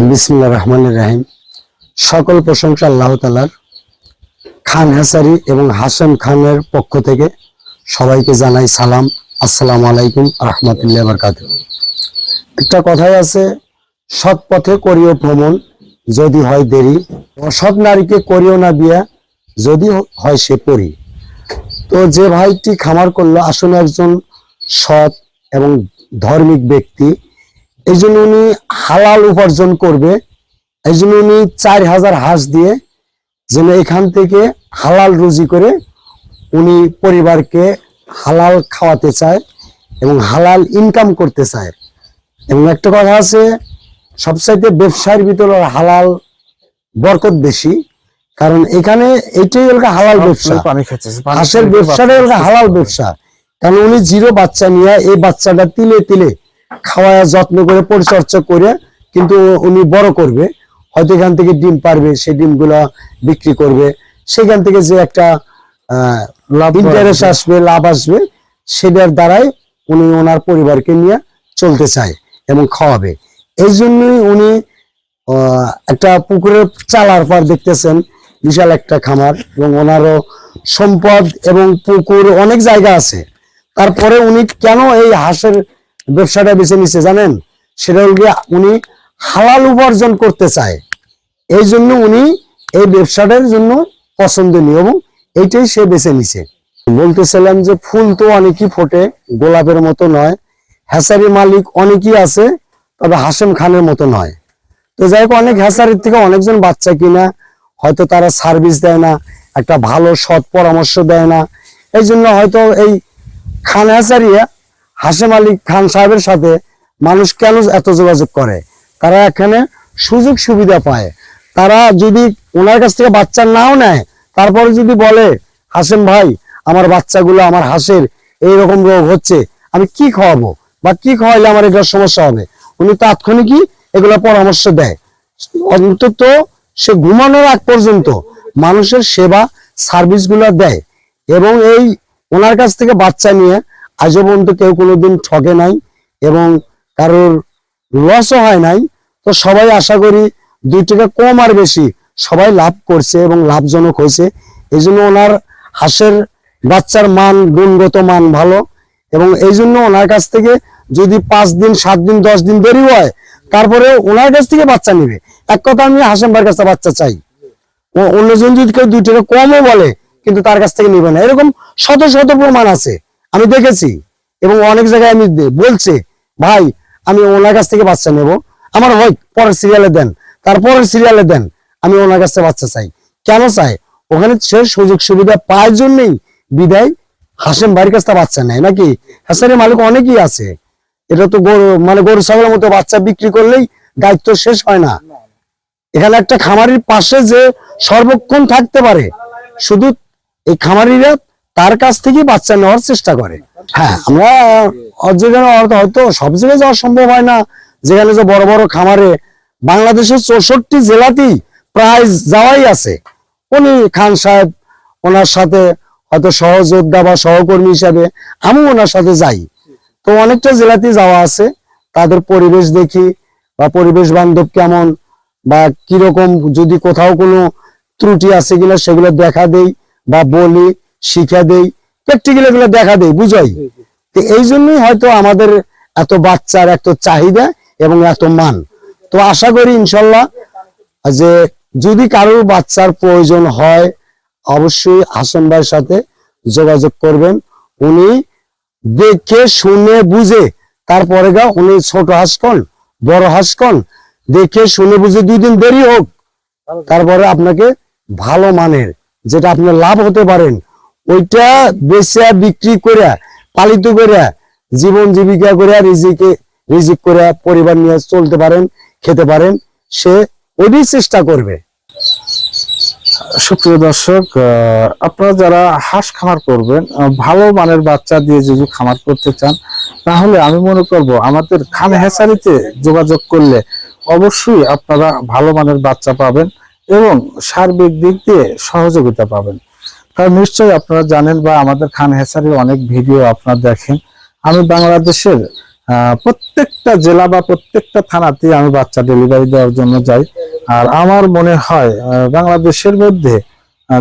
বিসমুল্লাহ রহমান রাহিম। সকল প্রশংসা আল্লাহ তালার খান হাসারি এবং হাসান খানের পক্ষ থেকে সবাইকে জানাই সালাম। আসসালামু আলাইকুম রহমতুল্লাহ বরকাত একটা কথাই আছে, সৎ পথে করিও ভ্রমণ যদি হয় দেরি, অসৎ নারীকে করিও না বিয়া যদি হয় সে পরি। তো যে ভাইটি খামার করল, আসলে একজন সৎ এবং ধর্মিক ব্যক্তি। এই জন্য উনি হালাল উপার্জন করবে। এই জন্য উনি চার হাজার হাঁস দিয়ে যেন এখান থেকে হালাল রুজি করে উনি পরিবারকে হালাল খাওয়াতে চায় এবং হালাল ইনকাম করতে চায়। এবং একটা কথা আছে সবচাইতে ব্যবসার ভিতরে হালাল বরকত বেশি কারণ এখানে এটাই হলো হালাল ব্যবসা। হাঁসের ব্যবসাটা হলো হালাল ব্যবসা। কারণ উনি জিরো বাচ্চা নিয়ে এই বাচ্চাটা তিলে তিলে খাওয়ায় যত্ন করে পরিচর্যা করে কিন্তু উনি বড় করবে। হয়তো এখান থেকে ডিম পারবে সেই ডিমগুলা বিক্রি করবে। সেখান থেকে যে একটা ইন্টারেস্ট আসবে লাভ আসবে সেটার দ্বারাই উনি ওনার পরিবারকে নিয়ে চলতে চায় এবং খাওয়াবে। এই জন্যই উনি একটা পুকুরের চালার পর দেখতেছেন বিশাল একটা খামার এবং ওনারও সম্পদ এবং পুকুর অনেক জায়গা আছে। তারপরে উনি কেন এই হাঁসের ব্যবসাটা বেছে নিছে, জানেন? সেটা হল উনি হালাল উপার্জন করতে চায়। এই জন্য উনি এই ব্যবসাটার জন্য পছন্দনীয় এবং এইটাই সে বেছে নিছে। বলতেছিলাম যে ফুল তো অনেকই ফোটে, গোলাপের মতো নয়। হ্যাসারি মালিক অনেকই আছে, তবে হাসেম খানের মতো নয়। তো যাই হোক, অনেক হ্যাসারির থেকে অনেকজন বাচ্চা কিনা, হয়তো তারা সার্ভিস দেয় না, একটা ভালো সৎ পরামর্শ দেয় না। এই জন্য হয়তো এই খান হ্যাসারিয়া হাসেম আলী খান সাহেবের সাথে মানুষ কেন এত যোগাযোগ করে? তারা এখানে সুযোগ সুবিধা পায়। তারা যদি ওনার কাছ থেকে বাচ্চা নাও নেয়, তারপরে যদি বলে, হাসেম ভাই, আমার বাচ্চাগুলো আমার হাঁসের এইরকম রোগ হচ্ছে, আমি কি খাওয়াবো? বা কি খাওয়াইলে আমার এটার সমস্যা হবে? উনি তাৎক্ষণিকই এগুলো পরামর্শ দেয়। অন্তত সে ঘুমানোর আগ পর্যন্ত মানুষের সেবা সার্ভিসগুলো দেয় এবং এই ওনার কাছ থেকে বাচ্চা নিয়ে আজও পর্যন্ত কেউ কোনোদিন ঠকে নাই এবং কারোর লসও হয় নাই। তো সবাই আশা করি দুই টাকা কম আর বেশি সবাই লাভ করছে এবং লাভজনক হয়েছে। এই জন্য ওনার হাঁসের বাচ্চার মান, গুণগত মান ভালো এবং এই জন্য ওনার কাছ থেকে যদি পাঁচ দিন, সাত দিন, দশ দিন দেরি হয় তারপরে ওনার কাছ থেকে বাচ্চা নিবে। এক কথা আমি হাসেম ভাইয়ের কাছে বাচ্চা চাই। অন্যজন যদি কেউ দুই টাকা কমও বলে, কিন্তু তার কাছ থেকে নিবে না। এরকম শত শত প্রমাণ আছে। আমি দেখেছি এবং অনেক জায়গায় আমি বলছে, ভাই, আমি ওনার কাছ থেকে বাচ্চা নেব। আমার হয়, পরের সিরিয়ালে দেন। তারপরের সিরিয়ালে দেন। আমি ওনার কাছ থেকে বাচ্চা চাই। কেন চাই ওখানে সে সুযোগ সুবিধা পাওয়ার জন্যই বিদায় হাসেম ভাইয়ের কাছ থেকে বাচ্চা নেয়, নাকি? হাসানের মালিক অনেকই আছে। এটা তো গরু মানে গরু, ছাগলের মতো বাচ্চা বিক্রি করলেই দায়িত্ব শেষ হয় না। এখানে একটা খামারির পাশে যে সর্বক্ষণ থাকতে পারে, শুধু এই খামারিরা তার কাছ থেকে বাচ্চা নেওয়ার চেষ্টা করে। হ্যাঁ আমরা যেখানে হয়তো সব জায়গায় যাওয়া সম্ভব হয় না। যেখানে যে বড় বড় খামারে বাংলাদেশের চৌষট্টি জেলাতেই প্রায় যাওয়াই আছে। উনি খান সাহেব, ওনার সাথে হয়তো সহযোদ্ধা বা সহকর্মী হিসাবে আমি ওনার সাথে যাই। তো অনেকটা জেলাতেই যাওয়া আছে। তাদের পরিবেশ দেখি বা পরিবেশ বান্ধব কেমন বা কীরকম যদি কোথাও কোনো ত্রুটি আছে কিনা সেগুলো দেখা দেই বা বলি। শিখা দেই প্র্যাকটিক্যাল এগুলো দেখা দেই বুঝাই? তো এই জন্যই হয়তো আমাদের এত বাচ্চার এত চাহিদা এবং এত মান। তো আশা করি ইনশাল্লাহ যে যদি কারোর বাচ্চার প্রয়োজন হয় অবশ্যই হাসান ভাইয়ের সাথে যোগাযোগ করবেন। উনি দেখে শুনে বুঝে তারপরে গা উনি ছোট হাঁস কন বড় হাঁস কন দেখে শুনে বুঝে দুই দিন দেরি হোক তারপরে আপনাকে ভালো মানের যেটা আপনি লাভ হতে পারেন ওইটা বেচে বিক্রি করে পালিত করে জীবন জীবিকা করে রিজিকে, রিজিক করে পরিবার নিয়ে চলতে পারেন, খেতে পারেন, সে ওইটাই চেষ্টা করবে। সুপ্রিয় দর্শক আপনারা যারা হাঁস খামার করবেন ভালো মানের বাচ্চা দিয়ে যদি খামার করতে চান, তাহলে আমি মনে করব আমাদের খান হেসারিতে যোগাযোগ করলে অবশ্যই আপনারা ভালো মানের বাচ্চা পাবেন এবং সার্বিক দিক দিয়ে সহযোগিতা পাবেন। কারণ নিশ্চয়ই আপনারা জানেন বা আমাদের খান হেসারির অনেক ভিডিও আপনারা দেখেন। আমি বাংলাদেশের প্রত্যেকটা জেলা বা প্রত্যেকটা থানাতে আমি বাচ্চা ডেলিভারি দেওয়ার জন্য যাই। আর আমার মনে হয় বাংলাদেশের মধ্যে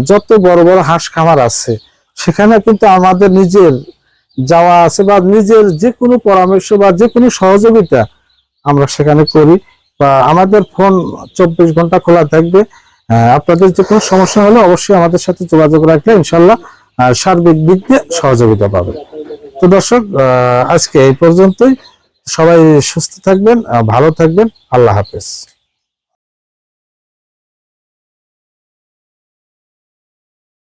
যত বড় বড় হাঁস খামার আছে, সেখানে কিন্তু আমাদের নিজের যাওয়া আছে বা নিজের যে কোনো পরামর্শ বা যে কোনো সহযোগিতা আমরা সেখানে করি। বা আমাদের ফোন চব্বিশ ঘণ্টা খোলা থাকবে। আপনাদের যে কোনো সমস্যা হলে অবশ্যই আমাদের সাথে যোগাযোগ রাখলে ইনশাল্লাহ সার্বিক দিক দিয়ে সহযোগিতা পাবেন। তো দর্শক আজকে এই পর্যন্তই। সবাই সুস্থ থাকবেন ভালো থাকবেন। আল্লাহ হাফেজ।